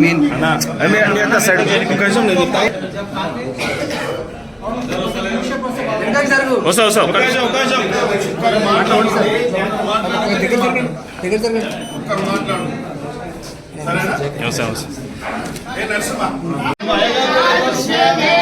Main side కొంచెం నేను వస్తా వస్తా ఒక్క నిమిషం ఒక్క నిమిషం దగ్గర జరగండి వస్తా వస్తా పెట్టదు ఒక్క నిమిషం నాకు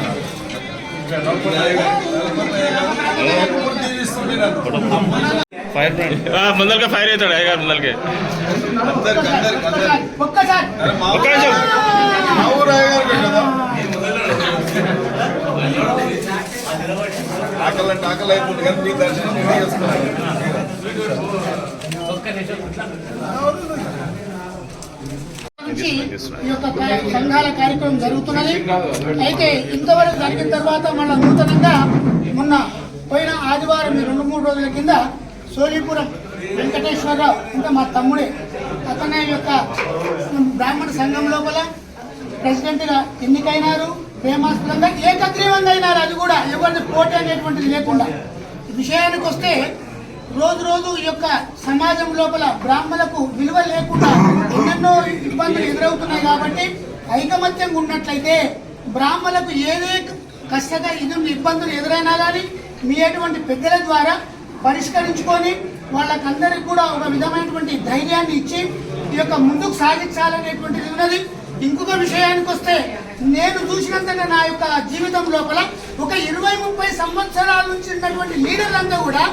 ఎప్పుడు ఫైర్ అవుతాడు అయ్యగారు ముందరకి. ఒక్క నిమిషం. ఆకలి అంటే ఆకలి అయిపోతుంది కానీ మీ దర్శనం ఈ యొక్క సంఘాల కార్యక్రమం జరుగుతున్నది. అయితే ఇంతవరకు జరిగిన తర్వాత మళ్ళీ నూతనంగా మొన్న పోయిన ఆదివారం రెండు మూడు రోజుల కింద సోలీపురం వెంకటేశ్వరరావు అంటే మా తమ్ముడే అతనే యొక్క బ్రాహ్మణ సంఘం లోపల ప్రెసిడెంట్గా ఎన్నికైనారు. ప్రేమాస్పదంగా ఏకగ్రీవంగా అయినారు. అది కూడా ఎవరిది పోటీ అనేటువంటిది లేకుండా. విషయానికి వస్తే రోజు రోజు ఈ యొక్క సమాజం లోపల బ్రాహ్మణులకు విలువ లేకుండా ఎన్నెన్నో కాబట్టి ఐకమత్యంగా ఉన్నట్లయితే బ్రాహ్మణులకు ఏదే కష్టత ఇది ఇబ్బందులు ఎదురైనా కానీ మీ అటువంటి పెద్దల ద్వారా పరిష్కరించుకొని వాళ్ళకందరికి కూడా ఒక విధమైనటువంటి ధైర్యాన్ని ఇచ్చి ఈ యొక్క ముందుకు సాగించాలనేటువంటిది ఉన్నది. ఇంకొక విషయానికి వస్తే నేను చూసినంతగా నా యొక్క జీవితం లోపల ఒక ఇరవై ముప్పై సంవత్సరాల నుంచి ఉన్నటువంటి లీడర్లంతా కూడా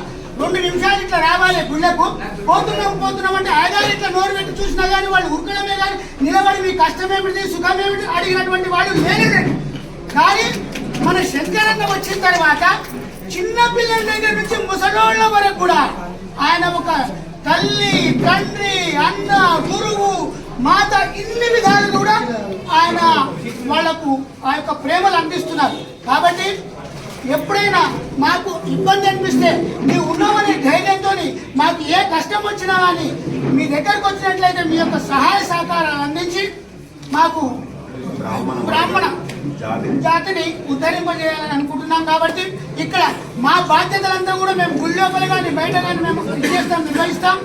రెండు నిమిషాలు ఇట్లా రావాలి గుళ్ళకు? పోతున్నాం పోతున్నాం అంటే ఆగారు ఇట్లా నోరు పెట్టి చూసినా కానీ వాళ్ళు ఉరకడమే కానీ నిలబడి మీ కష్టం ఏమిటి సుఖం ఏమిటి అడిగినటువంటి వాడు లేనే కానీ మన శంకరన్న వచ్చిన తర్వాత చిన్న పిల్లల దగ్గర నుంచి ముసలోళ్ళ వరకు కూడా ఆయన ఒక తల్లి తండ్రి అన్న గురువు మాత ఇన్ని విధాలు కూడా ఆయన వాళ్ళకు ఆ యొక్క ప్రేమలు అందిస్తున్నారు. కాబట్టి ఎప్పుడైనా మాకు ఇబ్బంది అనిపిస్తే నీవు ఉన్నామనే ధైర్యంతో మాకు ఏ కష్టం వచ్చినా కానీ మీ దగ్గరకు వచ్చినట్లయితే మీ యొక్క సహాయ సహకారాలు అందించి మాకు బ్రాహ్మణ జాతిని ఉద్ధరింపజేయాలని అనుకుంటున్నాం కాబట్టి ఇక్కడ మా బాధ్యతలంతా కూడా మేము గుడి లోపల కానీ బయట కానీ మేము చేస్తాం నిర్వహిస్తాం.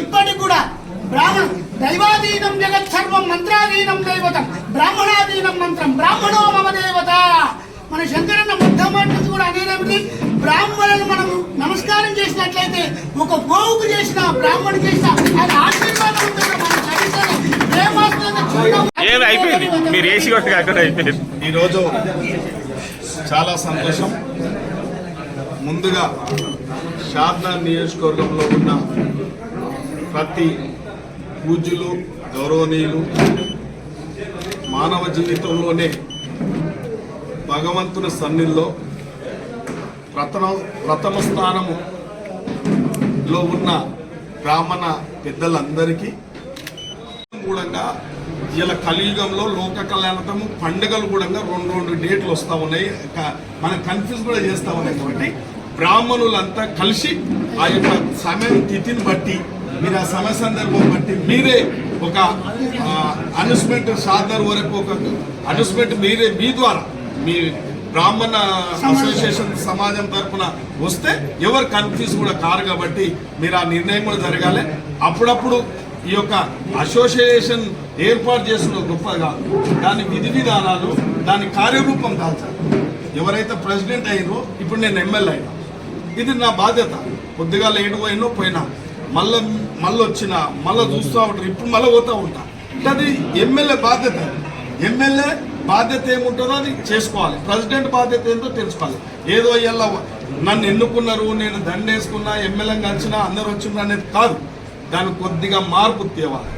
ఇప్పటికి కూడా బ్రాహ్మణ దైవాధీనం జగత్ సర్వం మంత్రాధీనం దైవతం బ్రాహ్మణాధీనం మంత్రం బ్రాహ్మణో మమ దేవత. మన శంకరన్న మొట్టమొదటి నుంచి కూడా అనేది బ్రాహ్మణులు మనం నమస్కారం చేసినట్లయితే ఒక గోవుకు చేసిన బ్రాహ్మణు చేసిన ఆయన ఆశీర్వాదం అయిపోయింది. మీరు ఏసీ కొట్టి కాకుండా అయిపోయింది. ఈరోజు చాలా సంతోషం. ముందుగా షాద్నగర్ నియోజకవర్గంలో ఉన్న ప్రతి పూజ్యులు గౌరవనీయులు మానవ జీవితంలోనే భగవంతుని సన్నిధిలో ప్రథమ ప్రథమ స్థానములో ఉన్న బ్రాహ్మణ పెద్దలందరికీ కూడా ఇలా కలియుగంలో లోక కళ్యాణతము పండుగలు కూడా రెండు రెండు డేట్లు వస్తూ ఉన్నాయి. మనం కన్ఫ్యూజ్ కూడా చేస్తూ ఉన్నాయి కాబట్టి బ్రాహ్మణులంతా కలిసి ఆ యొక్క సమయం తిథిని బట్టి మీరు ఆ సమయ సందర్భం బట్టి మీరే ఒక అనౌన్స్మెంట్ సాధన వరకు ఒక అనౌన్స్మెంట్ మీరే మీ ద్వారా మీ బ్రాహ్మణ అసోసియేషన్ సమాజం తరపున వస్తే ఎవరు కన్ఫ్యూజ్ కూడా కారు కాబట్టి మీరు ఆ నిర్ణయం కూడా జరగాలి. అప్పుడప్పుడు ఈ యొక్క అసోసియేషన్ ఏర్పాటు చేసిన గొప్పగా దాని విధి విధానాలు దాని కార్యరూపం దాల్చాలి ఎవరైతే ప్రెసిడెంట్ అయ్యారో ఇప్పుడు నేను ఎమ్మెల్యే అయినా ఇది నా బాధ్యత. కొద్దిగా లేటు పోయినో పోయినా. మళ్ళీ మళ్ళీ వచ్చిన మళ్ళీ చూస్తూ ఉంటారు ఇప్పుడు మళ్ళీ పోతూ ఉంటా. అంటే అది ఎమ్మెల్యే బాధ్యత. ఎమ్మెల్యే బాధ్యత ఏముంటుందో అది చేసుకోవాలి. ప్రెసిడెంట్ బాధ్యత ఏంటో తెలుసుకోవాలి. ఏదో ఇలా నన్ను ఎన్నుకున్నారు నేను దండేసుకున్నా ఎమ్మెల్యే కలిసినా అందరు వచ్చిన అనేది కాదు. దాన్ని కొద్దిగా మార్పు తేవాలి.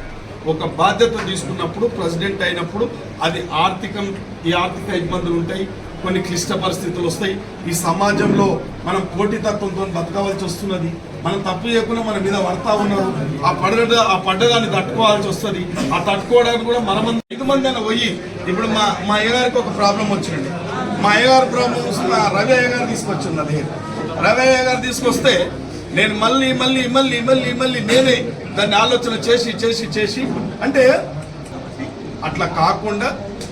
ఒక బాధ్యత తీసుకున్నప్పుడు ప్రెసిడెంట్ అయినప్పుడు అది ఆర్థికం ఈ ఆర్థిక ఇబ్బందులు ఉంటాయి కొన్ని క్లిష్ట పరిస్థితులు వస్తాయి. ఈ సమాజంలో మనం పోటీతత్వంతో బతకవలసి వస్తున్నది. మనం తప్పు చేయకుండా మన మీద పడతా ఉన్నారు. ఆ పడ ఆ పడ్డదాన్ని తట్టుకోవాల్సి వస్తుంది. ఆ తట్టుకోవడానికి కూడా మన మంది ఐదు మంది అయినా పోయి ఇప్పుడు మా మా అయ్యగారికి ఒక ప్రాబ్లం వచ్చింది. మా అయ్యగారి ప్రాబ్లం వస్తున్న రవి అయ్యగారు తీసుకొచ్చింది అది. రవి అయ్యగారు తీసుకొస్తే నేను మళ్ళీ మళ్ళీ మళ్ళీ మళ్ళీ మళ్ళీ నేనే దాన్ని ఆలోచన చేసి చేసి చేసి అంటే అట్లా కాకుండా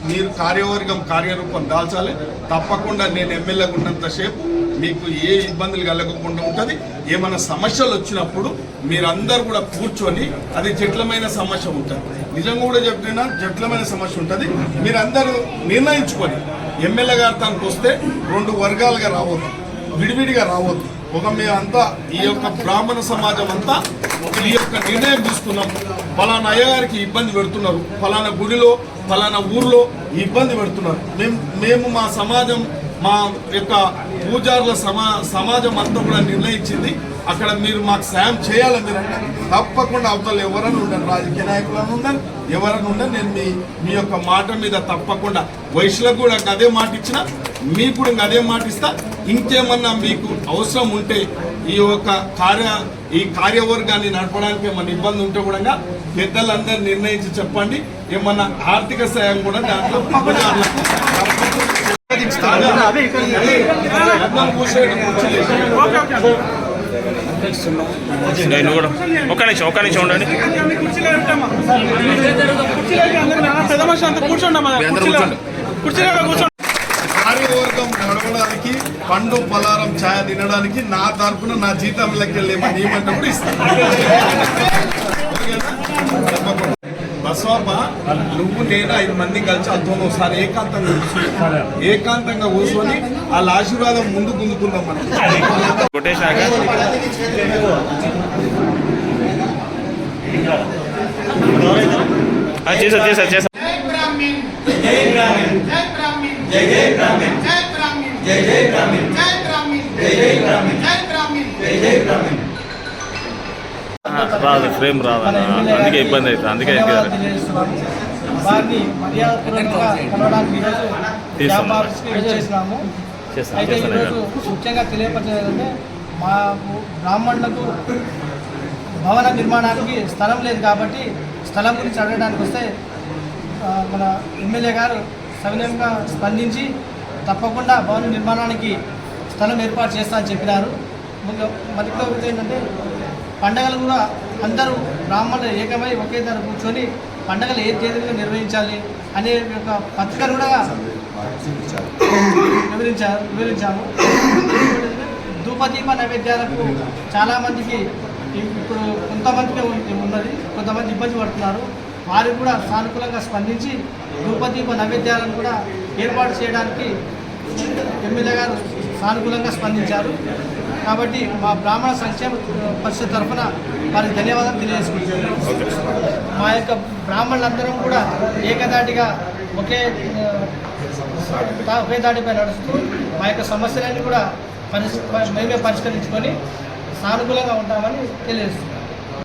మీరు కార్యవర్గం కార్యరూపం దాల్చాలి. తప్పకుండా నేను ఎమ్మెల్యేగా ఉన్నంతసేపు మీకు ఏ ఇబ్బందులు కలగకుండా ఉంటుంది. ఏమైనా సమస్యలు వచ్చినప్పుడు మీరందరూ కూడా కూర్చొని అది జట్లమైన సమస్య ఉంటుంది. నిజంగా కూడా చెప్తున్నా జట్లమైన సమస్య ఉంటుంది. మీరందరూ నిర్ణయించుకొని ఎమ్మెల్యే గారు తనకు వస్తే రెండు వర్గాలుగా రావద్దు. విడివిడిగా రావద్దు. ఒక మేమంతా ఈ యొక్క బ్రాహ్మణ సమాజం అంతా ఒక ఈ యొక్క నిర్ణయం తీసుకున్నాం. ఫలానా అయ్యగారికి ఇబ్బంది పెడుతున్నారు. ఫలానా గుడిలో ఫలానా ఊర్లో ఇబ్బంది పెడుతున్నారు. మేము మేము మా సమాజం మా యొక్క పూజారుల సమా సమాజం అంతా కూడా నిర్ణయించింది. అక్కడ మీరు మాకు సాయం చేయాలని మీరు తప్పకుండా అవతల ఎవరైనా ఉండండి రాజకీయ నాయకులను ఉండండి ఎవరైనా ఉండండి నేను మీ మీ యొక్క మాట మీద తప్పకుండా వయసులకు కూడా అదే మాట ఇచ్చిన మీకు కూడా అదే మాట ఇస్తా. ఇంకేమన్నా మీకు అవసరం ఉంటే ఈ యొక్క కార్య ఈ కార్యవర్గాన్ని నడపడానికి ఏమన్నా ఇబ్బంది ఉంటే కూడా పెద్దలందరూ నిర్ణయించి చెప్పండి. ఏమన్నా ఆర్థిక సాయం కూడా దాంట్లో నేను కూడా ఒక్క నిమిషం ఒక్క నిమిషం ఉండండి. కార్యవర్గం నడవడానికి పండు పలారం ఛాయ తినడానికి నా తరపున నా జీతం లెక్కెళ్ళి ఏమంటప్పుడు ఇస్తాను బసవప్ప నువ్వు నేను ఐదు మంది కలిసి అర్థం ఒకసారి ఏకాంతంగా కూర్చొని ఏకాంతంగా కూర్చొని వాళ్ళ ఆశీర్వాదం ముందు గుందుకుందాం మనం. కొట్టేసినాక ఆ, చేసా చేసా చేసా. జై బ్రాహ్మణ్. జై బ్రాహ్మణ్. జై బ్రాహ్మణ్. జై జై బ్రాహ్మణ్. జై బ్రాహ్మణ్. జై జై బ్రాహ్మణ్ జై బ్రాహ్మణ్ జై జై బ్రాహ్మణ్. జై బ్రాహ్మణ్. రాదు ఫ్రేమ్ రాదు అందుకే ఇబ్బంది అవుతుంది అందుకే అయితే ఈరోజు ముఖ్యంగా తెలియపరిచేది ఏంటంటే మాకు బ్రాహ్మణులకు భవన నిర్మాణానికి స్థలం లేదు కాబట్టి స్థలం గురించి అడగడానికి వస్తే మన ఎమ్మెల్యే గారు సవినయంగా స్పందించి తప్పకుండా భవన నిర్మాణానికి స్థలం ఏర్పాటు చేస్తా అని చెప్పినారు. ముందు మరి ఇంకొకటి ఏంటంటే పండగలు కూడా అందరూ బ్రాహ్మణులు ఏకమై ఒకే ధర కూర్చొని పండగలు ఏ తేదీలో నిర్వహించాలి అనే యొక్క పత్రికలు కూడా వివరించారు వివరించాము. ధూపదీప నైవేద్యాలకు చాలామందికి ఇప్పుడు కొంతమందికి ఉన్నది కొంతమంది ఇబ్బంది పడుతున్నారు. వారు కూడా సానుకూలంగా స్పందించి ధూపదీప నైవేద్యాలను కూడా ఏర్పాటు చేయడానికి ఎమ్మెల్యే గారు సానుకూలంగా స్పందించారు. కాబట్టి మా బ్రాహ్మణ సంక్షేమ పరిషత్ తరఫున వారికి ధన్యవాదాలు తెలియజేసుకుంటున్నాను. మా యొక్క బ్రాహ్మణులందరం కూడా ఏకదాటిగా ఒకే ఒకే దాటిపై నడుస్తూ మా యొక్క సమస్యలన్నీ కూడా పరిష్ మేమే పరిష్కరించుకొని సానుకూలంగా ఉంటామని తెలియజేస్తున్నాం.